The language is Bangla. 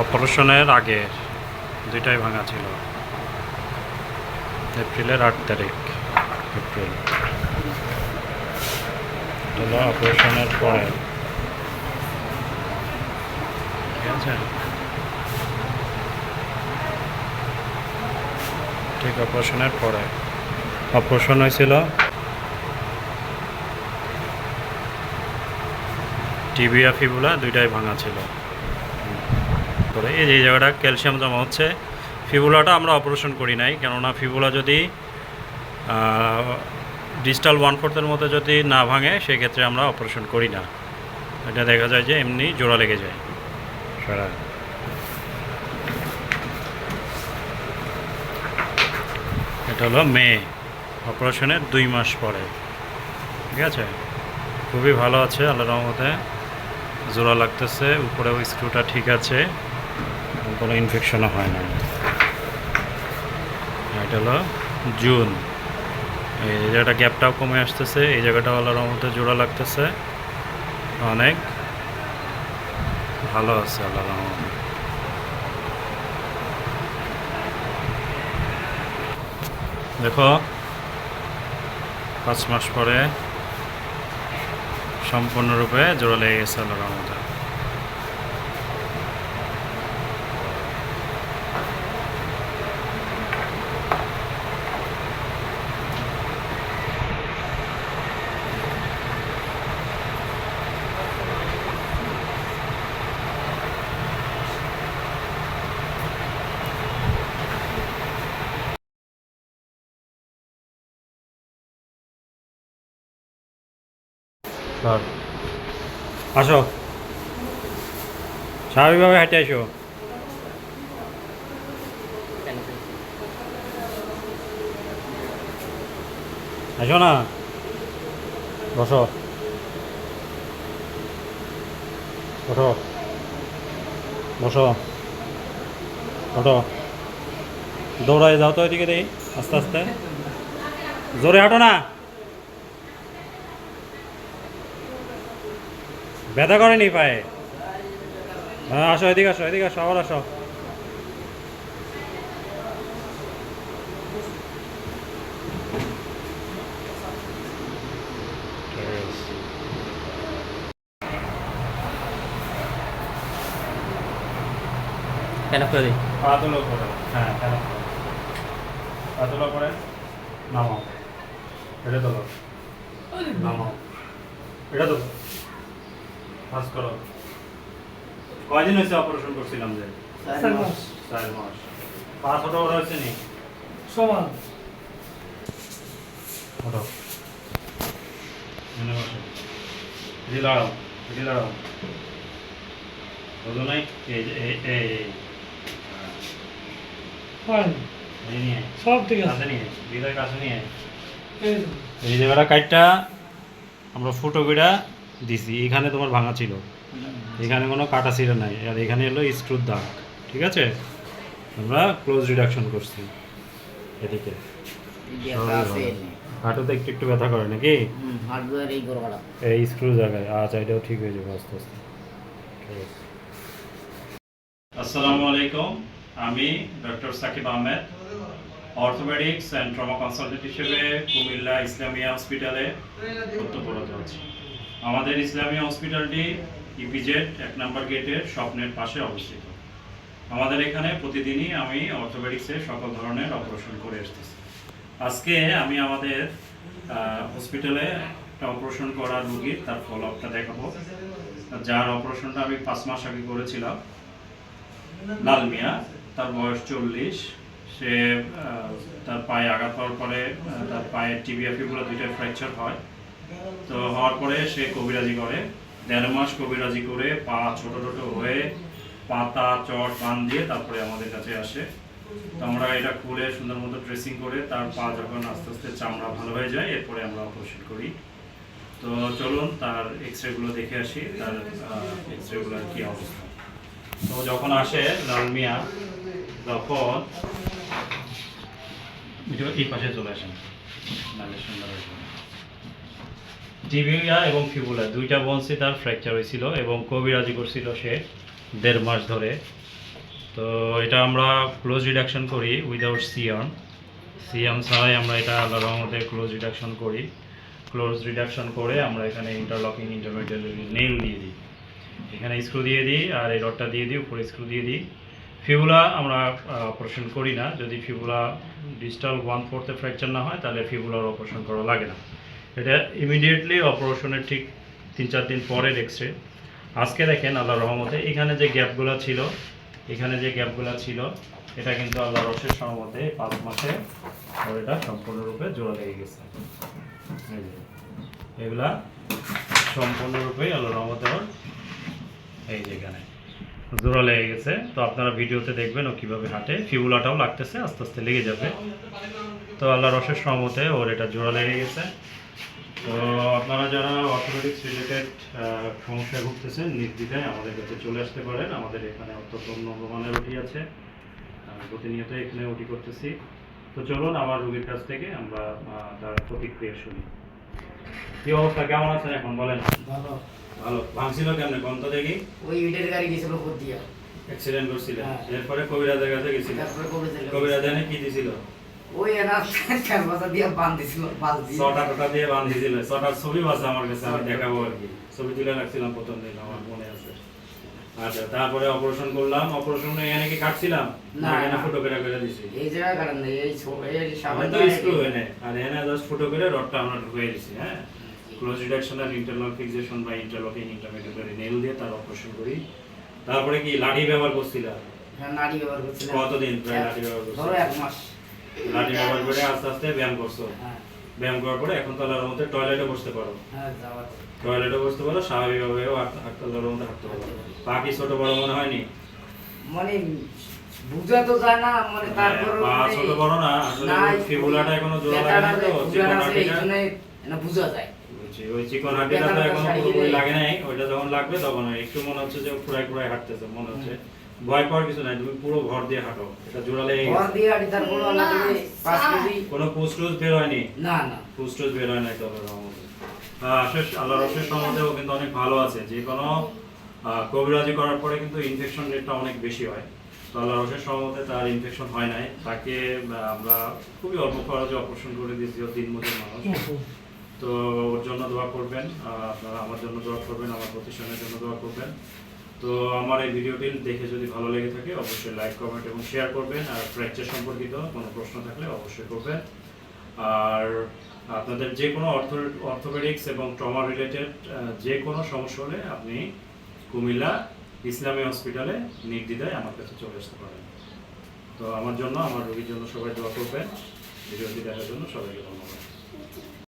অপারেশনের আগে দুইটাই ভাঙা ছিল। এপ্রিলের আট তারিখ, এপ্রিল। অপারেশনের পরে। ঠিক আছে? ঠিক অপারেশনের পরে। অপারেশন হয়েছিল টিবিয়া ফিবুলা দুইটাই ভাঙা ছিল। করে। এই যে জায়গাটা ক্যালসিয়াম জমা হচ্ছে। ফিবুলাটা আমরা অপারেশন করি নাই, কেননা ফিবুলা যদি ডিজিটাল ওয়ান ফোর্থের মতো যদি না ভাঙে, সেক্ষেত্রে আমরা অপারেশন করি না। এটা দেখা যায় যে এমনি জোড়া লেগে যায়। সারা। এটা হলো মে। অপারেশনের দুই মাস পরে। ঠিক আছে? খুবই ভালো আছে আল্লাহ রহমতে। জোড়া লাগতেছে, উপরেও স্ক্রুটা ঠিক আছে। কোনো ইনফেকশনও হয় না। এটা হলো জুন এই জায়গাটা গ্যাপটাও কমে আসতেছে, এই জায়গাটাও আল্লাহ রহমতে জোড়া লাগতেছে। অনেক ভালো আছে আল্লাহ দেখো, পাঁচ মাস পরে সম্পূর্ণরূপে জোড়া লেগে গেছে আল্লাহ রহমতে। ধর। আসো। স্বাভাবিকভাবে হেঁটে আসো। আসো না। বসো। বসো। বসো। ওঠো। দৌড়ায় যাও তো এদিকে দেই আস্তে আস্তে। জোরে হাঁটো না। ব্যথা করেনি পায়ে। হ্যাঁ আসো এদিকে আসো এদিকে আসো আবার আসো। কেন করে দিই? পা তুলো করে হ্যাঁ কেন পা তুলো করে নামাও। এটা তোলো নামাও। এটা তোলো ফাঁস করো কয়দিন হয়েছে অপারেশন করছিলাম যে? চার মাস। চার মাস। পা ছোট বড় হয়েছে নি? সমান। ওঠো। মনে বসে। এদিকে দাঁড়াও এদিকে দাঁড়াও। বোঝো নাই? এই এই এই এই। এই নিয়ে সব ঠিক আছে। কাছে নিয়ে হৃদয় কাছে নিয়ে এই যে, এই কাইটটা আমরা ফুটো বিড়া দিছি এখানে তোমার ভাঙা ছিল। এখানে কোনো কাটা ছিল নাই। আর এখানে এলো স্ক্রুর দাগ ঠিক আছে? আমরা ক্লোজ রিডাকশন করছি এদিকে। হাঁটুতে একটু একটু ব্যথা করে নাকি? এই স্ক্রু জায়গায়। আচ্ছা এটাও ঠিক হয়ে যাবে আস্তে আস্তে। আসসালামু আলাইকুম। আমি doctor Sakib Ahmed orthopaedics and trauma consultant হিসেবে কুমিল্লা ইসলামিয়া হসপিটালে কর্তব্যরত আছি। আমাদের ইসলামী হসপিটালটি ইপিজেড এক নম্বর গেটের স্বপ্নের পাশে অবস্থিত। আমাদের এখানে প্রতিদিনই আমি অর্থোপেডিক্সের সকল ধরনের অপারেশন করে আসতেছি। আজকে আমি আমাদের হসপিটালে একটা অপারেশন করা রুগীর তার ফলো আপটা দেখাবো। যার অপারেশনটা আমি পাঁচ মাস আগে করেছিলাম। লাল মিয়া, তার বয়স চল্লিশ। সে তার পায়ে আঘাত পাওয়ার পরে তার পায়ের টিবিয়া ফিবুলা দুইটাই ফ্র্যাকচার হয়। তো হওয়ার পরে সে কবিরাজি করে। দেড় মাস কবিরাজি করে পা ছোট ছোট হয়ে পাতা, চট বান দিয়ে তারপরে আমাদের কাছে আসে। তো আমরা এটা খুলে সুন্দর মতো ড্রেসিং করে তার পা যখন আস্তে আস্তে চামড়া ভালো হয়ে যায়, এরপরে আমরা অপারেশন করি। তো চলুন তার এক্স রেগুলো দেখে আসি, তার এক্স রেগুলোর কী অবস্থা। তো যখন আসে লাল মিয়া, তখন এই পাশে চলে আসেন। নাহলে সুন্দর টিবিয়া এবং ফিবুলা দুইটা বনসি তার ফ্র্যাকচার হয়েছিল এবং কবিরাজি করছিল সে দেড় মাস ধরে। তো এটা আমরা ক্লোজ রিডাকশন করি without C arm C arm ছাড়াই আমরা এটা আল্লাহ রহমতে ক্লোজ রিডাকশন করি। ক্লোজ রিডাকশন করে আমরা এখানে ইন্টারলকিং ইন্টারমিডিয়েট নেল দিয়ে দিই। এখানে স্ক্রু দিয়ে দিই আর এই রডটা দিয়ে দিই, উপরে স্ক্রু দিয়ে দিই। ফিবুলা আমরা অপারেশন করি না। যদি ফিবুলা ডিজিটাল ওয়ান ফোর্থে ফ্র্যাকচার না হয়, তাহলে ফিবুলার অপারেশন করা লাগে না। এটা ইমিডিয়েটলি অপারেশনের ঠিক তিন, চার দিন পরের এক্সরে আজকে দেখেন আল্লাহ রহমতে এখানে যে গ্যাপগুলো ছিল, এখানে যে গ্যাপগুলো ছিল, এটা কিন্তু আল্লাহ রসের সহমতে পাঁচ মাসে এটা সম্পূর্ণরূপে জোড়া লেগে গেছে। এগুলা সম্পূর্ণরূপে আল্লাহ রহমতে এই যে এখানে জোড়া লেগে গেছে। তো আপনারা ভিডিওতে দেখবেন ও কীভাবে হাঁটে। ফিবুলাটাও লাগতেছে, আস্তে আস্তে লেগে যাবে। তো আল্লাহ রসের সহমতে ওর এটা জোড়া লেগে গেছে। তো আপনারা যারা অর্থোপেডিক্স রিলেটেড সমস্যায় ভুগতেছেন নির্দ্বিধায় আমাদের কাছে চলে আসতে পারেন। আমাদের এখানে অত্যন্ত উন্নত মানের ওটি আছে। আমি প্রতিনিয়ত এখানে ওটি করতেছি। তো চলুন আমার রুগীর কাছ থেকে আমরা তার প্রতিক্রিয়া শুনি। কি অবস্থা? কেমন আছেন এখন বলেন? ভালো। ভালো। ভাঙছিল কেমনে? গন্ত দেখি? ওই ইটের গাড়ি গেছিল উপর দিয়া। অ্যাক্সিডেন্ট করছিলেন হ্যাঁ। এরপরে কবিরাজের কাছে গেছিল। তারপরে কবে ছিল কবিরাজ কি দিছিল? ওই চার দিয়ে দিয়ে ছটা টটা দিয়ে বাঁধিয়েছিল ছটার ছবি আছে আমার কাছে আমি দেখাবো আর কি। ছবি তুলে রাখছিলাম প্রথম দিন আমার মনে আছে। আচ্ছা তারপরে অপারেশন করলাম। অপারেশন এখানে কি কাটছিলাম? না এখানে। করে করে দিছি। এই জায়গা কারণ এই ছো- এই সামনে তো স্ক্রু এনে আর জাস্ট ফুটো করে রডটা আমরা ঢুকিয়ে দিছি হ্যাঁ? ক্লোজ রিডাকশন আর ইন্টারলক ফিক্সেশন বা ইন্টারলকিং ইন্টারমিডিয়েট নেল দিয়ে তার অপারেশন করি। তারপরে কি লাঠি ব্যবহার করছিলাম? হ্যাঁ, নাড়ি ব্যবহার করছিলাম। কতদিন প্রায় লাঠি ব্যবহার? ধরো এক মাস। লাঠি ব্যবহার করে আস্তে আস্তে ব্যায়াম করছ। হ্যাঁ। ব্যায়াম করার পরে এখন তো আল্লাহর মধ্যে টয়লেটে বসতে পারো। হ্যাঁ টয়লেটে বসতে পারো আল্লাহর মধ্যে হাঁটতে পারো। পা কি ছোট বড় মনে হয়নি? মানে বুঝা তো যায় না মানে তারপর পা ছোট বড় না আসলে ফিবুলাটা এখনও জোড়া লাগে না তো চিকন বুঝা যায়। ওই চিকন হাঁটিটা তো এখনও পুরোপুরি লাগে নাই ওইটা যখন লাগবে তখন একটু মনে হচ্ছে যে ফুরাই ফুরাই হাঁটতেছে মনে হচ্ছে। ভয় পাওয়ার কিছু নাই তুমি পুরো ভর দিয়ে হাঁটো। এটা জোড়া লেগে ঘর দিয়ে না দিলে পাঁচ কেজি কোনো বের হয়নি? না না। বের হয় নাই তো আল্লাহর আশেষ- আল্লাহর সম্বন্ধেও কিন্তু অনেক ভালো আছে। যে কোনো কবিরাজি করার পরে কিন্তু ইনফেকশন রেটটা অনেক বেশি হয়। তো আল্লাহ রসের সম্বন্ধে তার ইনফেকশন হয় নাই। তাকে আমরা খুবই অল্প খরচে অপারেশন করে দিয়েছি দিন মতো মানুষ। তো ওর জন্য দোয়া করবেন আপনারা আমার জন্য দোয়া করবেন আমার প্রতিষ্ঠানের জন্য দোয়া করবেন। তো আমার এই ভিডিওটি দেখে যদি ভালো লেগে থাকে, অবশ্যই লাইক কমেন্ট এবং শেয়ার করবেন। আর ফ্র্যাকচার সম্পর্কিত কোনো প্রশ্ন থাকলে অবশ্যই করবেন। আর আপনাদের যে কোনো অর্থ অর্থোপেডিক্স এবং ট্রমা রিলেটেড যে কোনো সমস্যা হলে আপনি কুমিল্লা ইসলামী হসপিটালে নির্দ্বিধায় আমার কাছে চলে আসতে পারেন। তো আমার জন্য, আমার রোগীর জন্য সবাই দোয়া করবেন। ভিডিওটি দেখার জন্য সবাইকে